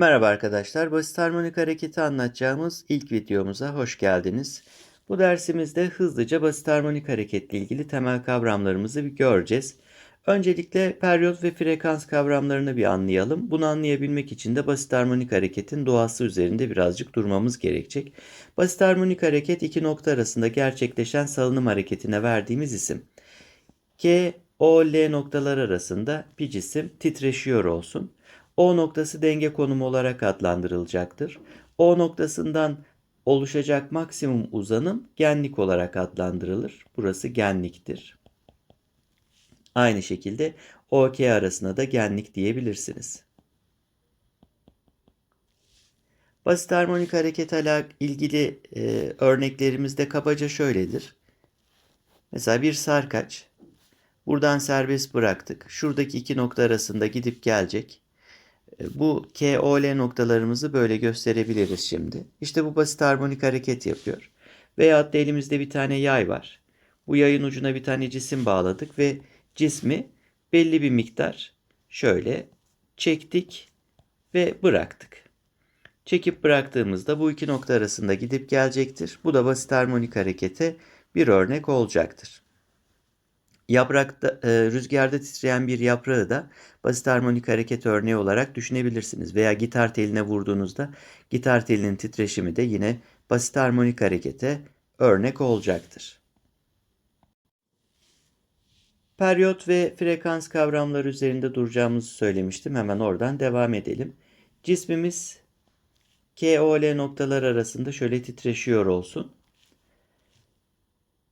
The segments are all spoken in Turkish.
Merhaba arkadaşlar, basit harmonik hareketi anlatacağımız ilk videomuza hoş geldiniz. Bu dersimizde hızlıca basit harmonik hareketle ilgili temel kavramlarımızı bir göreceğiz. Öncelikle periyot ve frekans kavramlarını bir anlayalım. Bunu anlayabilmek için de basit harmonik hareketin doğası üzerinde birazcık durmamız gerekecek. Basit harmonik hareket iki nokta arasında gerçekleşen salınım hareketine verdiğimiz isim. K, O, L noktalar arasında bir cisim titreşiyor olsun. O noktası denge konumu olarak adlandırılacaktır. O noktasından oluşacak maksimum uzanım genlik olarak adlandırılır. Burası genliktir. Aynı şekilde OK arasına da genlik diyebilirsiniz. Basit harmonik hareket ile ilgili e, örneklerimiz de kabaca şöyledir. Mesela bir sarkaç. Buradan serbest bıraktık. Şuradaki iki nokta arasında gidip gelecek. Bu KOL noktalarımızı böyle gösterebiliriz şimdi. İşte bu basit harmonik hareket yapıyor. Veyahut da elimizde bir tane yay var. Bu yayın ucuna bir tane cisim bağladık ve cismi belli bir miktar şöyle çektik ve bıraktık. Çekip bıraktığımızda bu iki nokta arasında gidip gelecektir. Bu da basit harmonik harekete bir örnek olacaktır. Yaprakta, e, rüzgarda titreyen bir yaprağı da basit harmonik hareket örneği olarak düşünebilirsiniz. Veya gitar teline vurduğunuzda gitar telinin titreşimi de yine basit harmonik harekete örnek olacaktır. Periyot ve frekans kavramları üzerinde duracağımızı söylemiştim. Hemen oradan devam edelim. Cismimiz KOL noktalar arasında şöyle titreşiyor olsun.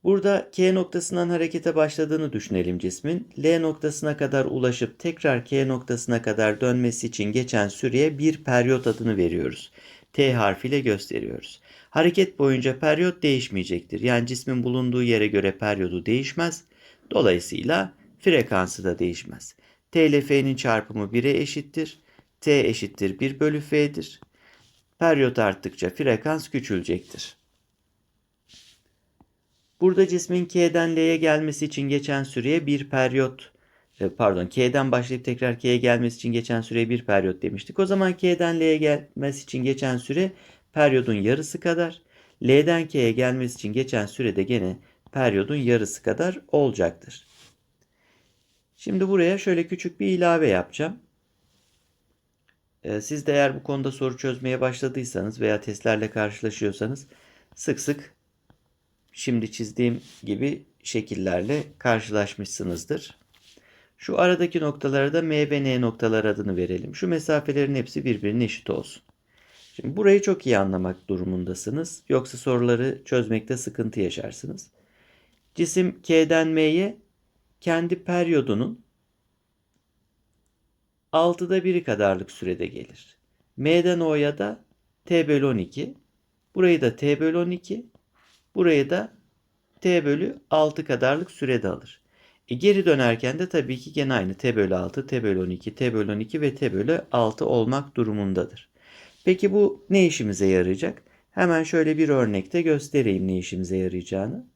Burada K noktasından harekete başladığını düşünelim cismin. L noktasına kadar ulaşıp tekrar K noktasına kadar dönmesi için geçen süreye bir periyot adını veriyoruz. T harfiyle gösteriyoruz. Hareket boyunca periyot değişmeyecektir. Yani cismin bulunduğu yere göre periyodu değişmez. Dolayısıyla frekansı da değişmez. T ile F'nin çarpımı 1'e eşittir. T eşittir 1 bölü F'dir. Periyot arttıkça frekans küçülecektir. Burada cismin K'den L'ye gelmesi için geçen süreye bir periyot e, pardon K'den başlayıp tekrar K'ye gelmesi için geçen süreye bir periyot demiştik. O zaman K'den L'ye gelmesi için geçen süre periyodun yarısı kadar. L'den K'ye gelmesi için geçen süre de gene periyodun yarısı kadar olacaktır. Şimdi buraya şöyle küçük bir ilave yapacağım. E, siz de eğer bu konuda soru çözmeye başladıysanız veya testlerle karşılaşıyorsanız sık sık şimdi çizdiğim gibi şekillerle karşılaşmışsınızdır. Şu aradaki noktalara da M ve N noktalar adını verelim. Şu mesafelerin hepsi birbirine eşit olsun. Şimdi burayı çok iyi anlamak durumundasınız. Yoksa soruları çözmekte sıkıntı yaşarsınız. Cisim K'den M'ye kendi periyodunun 6'da 1'i kadarlık sürede gelir. M'den O'ya da T bölü 12. Burayı da T bölü 12. Burayı da t bölü 6 kadarlık sürede alır. E geri dönerken de tabii ki gene aynı t bölü 6, t bölü 12, t bölü 12 ve t bölü 6 olmak durumundadır. Peki bu ne işimize yarayacak? Hemen şöyle bir örnekte göstereyim ne işimize yarayacağını.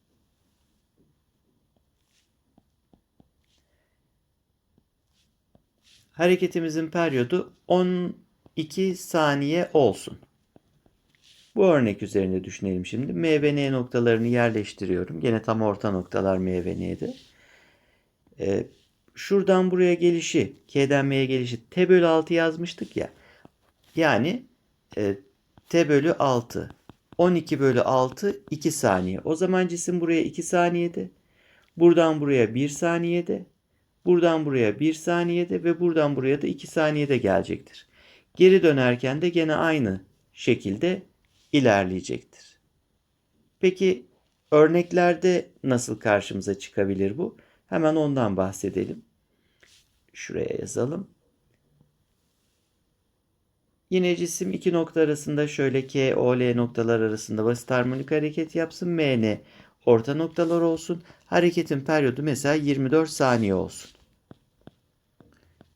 Hareketimizin periyodu 12 saniye olsun. Bu örnek üzerinde düşünelim şimdi. M ve N noktalarını yerleştiriyorum. Gene tam orta noktalar M ve N'de. Ee, şuradan buraya gelişi, K'den M'ye gelişi T bölü 6 yazmıştık ya. Yani e, T bölü 6. 12 bölü 6 2 saniye. O zaman cisim buraya 2 saniyede. Buradan buraya 1 saniyede. Buradan buraya 1 saniyede ve buradan buraya da 2 saniyede gelecektir. Geri dönerken de gene aynı şekilde ilerleyecektir. Peki örneklerde nasıl karşımıza çıkabilir bu? Hemen ondan bahsedelim. Şuraya yazalım. Yine cisim iki nokta arasında şöyle K, O, L noktalar arasında basit harmonik hareket yapsın. M, N orta noktalar olsun. Hareketin periyodu mesela 24 saniye olsun.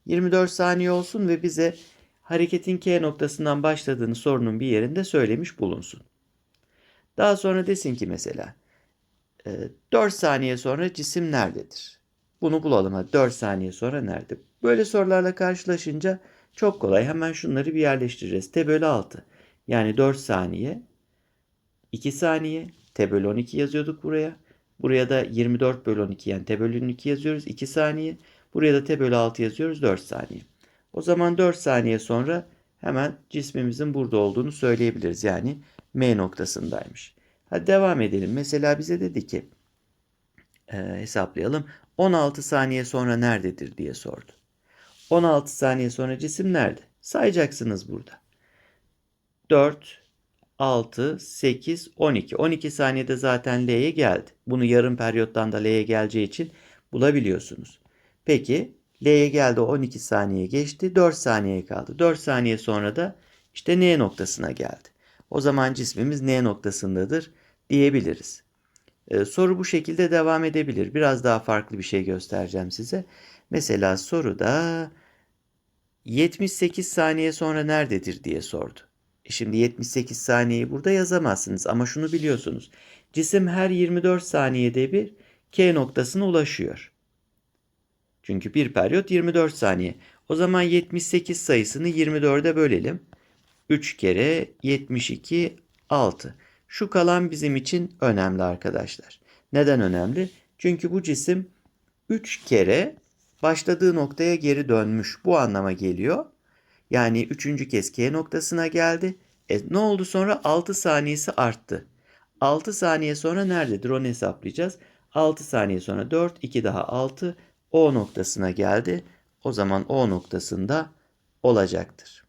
24 saniye olsun ve bize hareketin K noktasından başladığını sorunun bir yerinde söylemiş bulunsun. Daha sonra desin ki mesela 4 e, saniye sonra cisim nerededir? Bunu bulalım. 4 saniye sonra nerede? Böyle sorularla karşılaşınca Çok kolay. Hemen şunları bir yerleştireceğiz. T bölü 6. Yani 4 saniye. 2 saniye. T bölü 12 yazıyorduk buraya. Buraya da 24 bölü 12 yani T bölü 12 yazıyoruz. 2 saniye. Buraya da T bölü 6 yazıyoruz. 4 saniye. O zaman 4 saniye sonra hemen cismimizin burada olduğunu söyleyebiliriz. Yani M noktasındaymış. Hadi devam edelim. Mesela bize dedi ki e, hesaplayalım. 16 saniye sonra nerededir diye sordu. 16 saniye sonra cisim nerede? Sayacaksınız burada. 4, 6, 8, 12. 12 saniyede zaten L'ye geldi. Bunu yarım periyottan da L'ye geleceği için bulabiliyorsunuz. Peki L'ye geldi 12 saniye geçti. 4 saniye kaldı. 4 saniye sonra da işte N noktasına geldi. O zaman cismimiz N noktasındadır diyebiliriz. Ee, soru bu şekilde devam edebilir. Biraz daha farklı bir şey göstereceğim size. Mesela soruda 78 saniye sonra nerededir diye sordu. E şimdi 78 saniyeyi burada yazamazsınız ama şunu biliyorsunuz. Cisim her 24 saniyede bir K noktasına ulaşıyor. Çünkü bir periyot 24 saniye. O zaman 78 sayısını 24'e bölelim. 3 kere 72 6. Şu kalan bizim için önemli arkadaşlar. Neden önemli? Çünkü bu cisim 3 kere başladığı noktaya geri dönmüş. Bu anlama geliyor. Yani üçüncü kez K noktasına geldi. E, ne oldu sonra? 6 saniyesi arttı. 6 saniye sonra nerededir onu hesaplayacağız. 6 saniye sonra 4, 2 daha 6. O noktasına geldi. O zaman O noktasında olacaktır.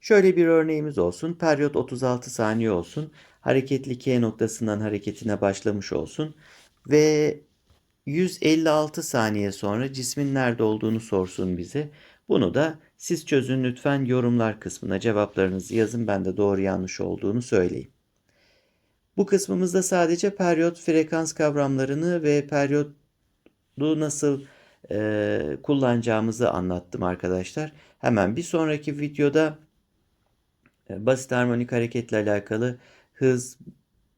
Şöyle bir örneğimiz olsun. Periyot 36 saniye olsun. Hareketli K noktasından hareketine başlamış olsun. Ve 156 saniye sonra cismin nerede olduğunu sorsun bize. Bunu da siz çözün lütfen yorumlar kısmına cevaplarınızı yazın. Ben de doğru yanlış olduğunu söyleyeyim. Bu kısmımızda sadece periyot frekans kavramlarını ve periyodu nasıl e, kullanacağımızı anlattım arkadaşlar. Hemen bir sonraki videoda e, basit harmonik hareketle alakalı hız,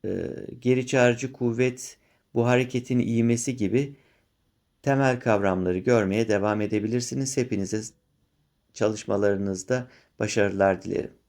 e, geri çağrıcı kuvvet, bu hareketin ivmesi gibi temel kavramları görmeye devam edebilirsiniz. Hepinize çalışmalarınızda başarılar dilerim.